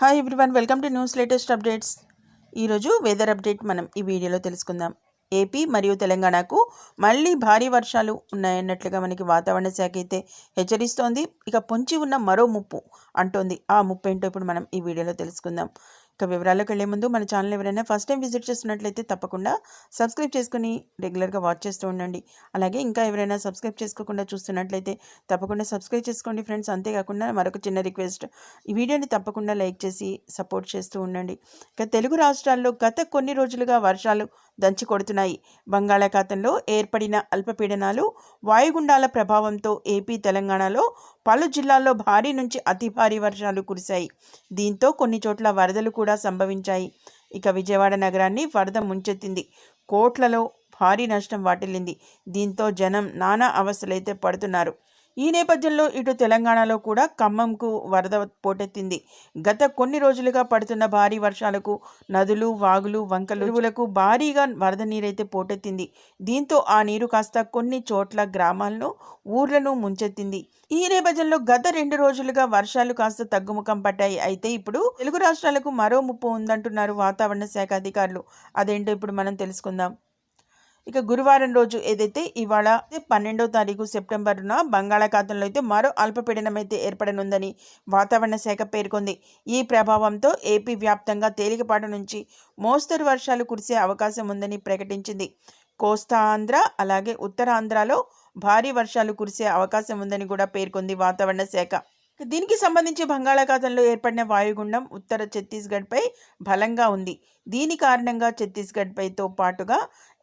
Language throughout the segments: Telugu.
Hi everyone welcome to news latest updates ఈరోజు వెదర్ అప్డేట్ మనం ఈ వీడియోలో తెలుసుకుందాం. ఏపీ మరియు తెలంగాణకు మళ్ళీ భారీ వర్షాలు ఉన్నాయన్నట్లుగా మనకి వాతావరణ శాఖ అయితే హెచ్చరిస్తోంది. ఇక పొంచి ఉన్న మరో ముప్పు అంటోంది. ఆ ముప్పు ఏంటో ఇప్పుడు మనం ఈ వీడియోలో తెలుసుకుందాం. ఇక వివరాల్లోకి వెళ్ళే ముందు మన ఛానల్ ఎవరైనా ఫస్ట్ టైం విజిట్ చేస్తున్నట్లయితే తప్పకుండా సబ్స్క్రైబ్ చేసుకుని రెగ్యులర్గా వాచ్ చేస్తూ ఉండండి. అలాగే ఇంకా ఎవరైనా సబ్స్క్రైబ్ చేసుకోకుండా చూస్తున్నట్లయితే తప్పకుండా సబ్స్క్రైబ్ చేసుకోండి ఫ్రెండ్స్. అంతేకాకుండా మరొక చిన్న రిక్వెస్ట్ ఈ వీడియోని తప్పకుండా లైక్ చేసి సపోర్ట్ చేస్తూ ఉండండి. ఇక తెలుగు రాష్ట్రాల్లో గత కొన్ని రోజులుగా వర్షాలు దంచి కొడుతున్నాయి. బంగాళాఖాతంలో ఏర్పడిన అల్పపీడనాలు వాయుగుండాల ప్రభావంతో ఏపీ తెలంగాణలో పలు జిల్లాల్లో భారీ నుంచి అతి భారీ వర్షాలు కురిశాయి. దీంతో కొన్ని చోట్ల వరదలు కూడా సంభవించాయి. ఇక విజయవాడ నగరాన్ని వరద ముంచెత్తింది. కోట్లలో భారీ నష్టం వాటిల్లింది. దీంతో జనం నానా అవస్థలైతే పడుతున్నారు. ఈ నేపథ్యంలో ఇటు తెలంగాణలో కూడా ఖమ్మంకు వరద పోటెత్తింది. గత కొన్ని రోజులుగా పడుతున్న భారీ వర్షాలకు నదులు వాగులు వంకలు చెరువులకు భారీగా వరద నీరైతే పోటెత్తింది. దీంతో ఆ నీరు కాస్త కొన్ని చోట్ల గ్రామాలను ఊర్లను ముంచెత్తింది. ఈ నేపథ్యంలో గత రెండు రోజులుగా వర్షాలు కాస్త తగ్గుముఖం పట్టాయి అయితే ఇప్పుడు తెలుగు రాష్ట్రాలకు మరో ముప్పు ఉందంటున్నారు వాతావరణ శాఖ అధికారులు. అదేంటో ఇప్పుడు మనం తెలుసుకుందాం. ఇక గురువారం రోజు ఏదైతే ఇవాళ పన్నెండో తారీఖు సెప్టెంబర్న బంగాళాఖాతంలో అయితే మరో అల్పపీడనం అయితే ఏర్పడనుందని వాతావరణ శాఖ పేర్కొంది. ఈ ప్రభావంతో ఏపీ వ్యాప్తంగా తేలికపాటు నుంచి మోస్తరు వర్షాలు కురిసే అవకాశం ఉందని ప్రకటించింది. కోస్తా ఆంధ్ర అలాగే ఉత్తరాంధ్రలో భారీ వర్షాలు కురిసే అవకాశం ఉందని కూడా పేర్కొంది వాతావరణ శాఖ. దీనికి సంబంధించి బంగాళాఖాతంలో ఏర్పడిన వాయుగుండం ఉత్తర ఛత్తీస్గఢ్పై బలంగా ఉంది. దీని కారణంగా ఛత్తీస్గఢ్పైతో పాటుగా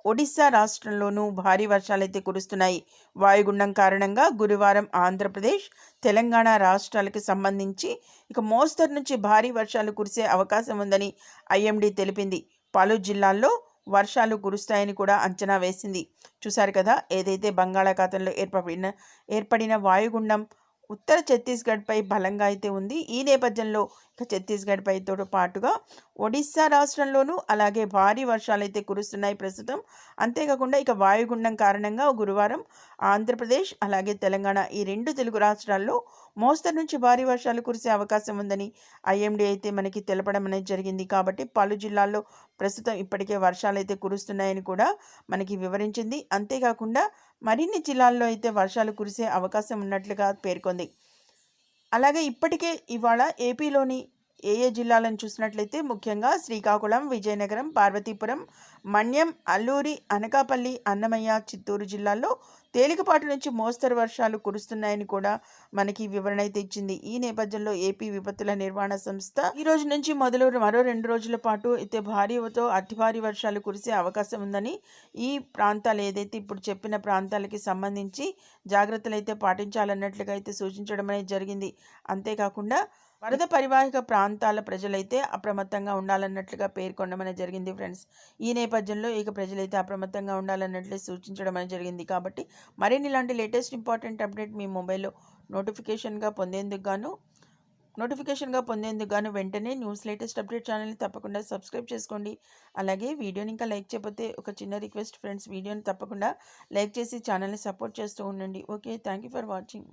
ఒడిశా రాష్ట్రంలోనూ భారీ వర్షాలైతే కురుస్తున్నాయి. వాయుగుండం కారణంగా గురువారం ఆంధ్రప్రదేశ్ తెలంగాణ రాష్ట్రాలకు సంబంధించి ఇక మోస్తరు నుంచి భారీ వర్షాలు కురిసే అవకాశం ఉందని ఐఎండీ తెలిపింది. పలు జిల్లాల్లో వర్షాలు కురుస్తాయని కూడా అంచనా వేసింది. చూశారు కదా ఏదైతే బంగాళాఖాతంలో ఏర్పడిన ఏర్పడిన వాయుగుండం ఉత్తర ఛత్తీస్గఢ్పై బలంగా అయితే ఉంది. ఈ నేపథ్యంలో ఇక ఛత్తీస్గఢ్పైతో పాటుగా ఒడిస్సా రాష్ట్రంలోనూ అలాగే భారీ వర్షాలు అయితే కురుస్తున్నాయి ప్రస్తుతం. అంతేకాకుండా ఇక వాయుగుండం కారణంగా గురువారం ఆంధ్రప్రదేశ్ అలాగే తెలంగాణ ఈ రెండు తెలుగు రాష్ట్రాల్లో మోస్తరు నుంచి భారీ వర్షాలు కురిసే అవకాశం ఉందని ఐఎండీ అయితే మనకి తెలపడం అనేది జరిగింది. కాబట్టి పలు జిల్లాల్లో ప్రస్తుతం ఇప్పటికే వర్షాలు అయితే కురుస్తున్నాయని కూడా మనకి వివరించింది. అంతేకాకుండా మరిన్ని జిల్లాల్లో అయితే వర్షాలు కురిసే అవకాశం ఉన్నట్లుగా పేర్కొంది. అలాగే ఇప్పటికే ఇవాళ ఏపీలోని ఏ ఏ జిల్లాలను చూసినట్లయితే ముఖ్యంగా శ్రీకాకుళం విజయనగరం పార్వతీపురం మన్యం అల్లూరి అనకాపల్లి అన్నమయ్య చిత్తూరు జిల్లాల్లో తేలికపాటి నుంచి మోస్తరు వర్షాలు కురుస్తున్నాయని కూడా మనకి వివరణ అయితే ఇచ్చింది. ఈ నేపథ్యంలో ఏపీ విపత్తుల నిర్వహణ సంస్థ ఈ రోజు నుంచి మొదలు మరో రెండు రోజుల పాటు అయితే భారీతో అతి భారీ వర్షాలు కురిసే అవకాశం ఉందని ఈ ప్రాంతాలు ఏదైతే ఇప్పుడు చెప్పిన ప్రాంతాలకి సంబంధించి జాగ్రత్తలు అయితే పాటించాలన్నట్లుగా అయితే సూచించడం అనేది జరిగింది. అంతేకాకుండా వరద పరివాహిక ప్రాంతాల ప్రజలైతే అప్రమత్తంగా ఉండాలన్నట్లుగా పేర్కొనడం జరిగింది ఫ్రెండ్స్. ఈ నేపథ్యంలో ఇక ప్రజలైతే అప్రమత్తంగా ఉండాలన్నట్లు సూచించడం అనేది జరిగింది. కాబట్టి మరిన్ని ఇలాంటి లేటెస్ట్ ఇంపార్టెంట్ అప్డేట్ మీ మొబైల్లో నోటిఫికేషన్గా పొందేందుకు గాను నోటిఫికేషన్గా పొందేందుకు గాను వెంటనే న్యూస్ లేటెస్ట్ అప్డేట్ ఛానల్ని తప్పకుండా సబ్స్క్రైబ్ చేసుకోండి. అలాగే వీడియోని ఇంకా లైక్ చేయకపోతే ఒక చిన్న రిక్వెస్ట్ ఫ్రెండ్స్ వీడియోని తప్పకుండా లైక్ చేసి ఛానల్ని సపోర్ట్ చేస్తూ ఉండండి. Okay thank for watching.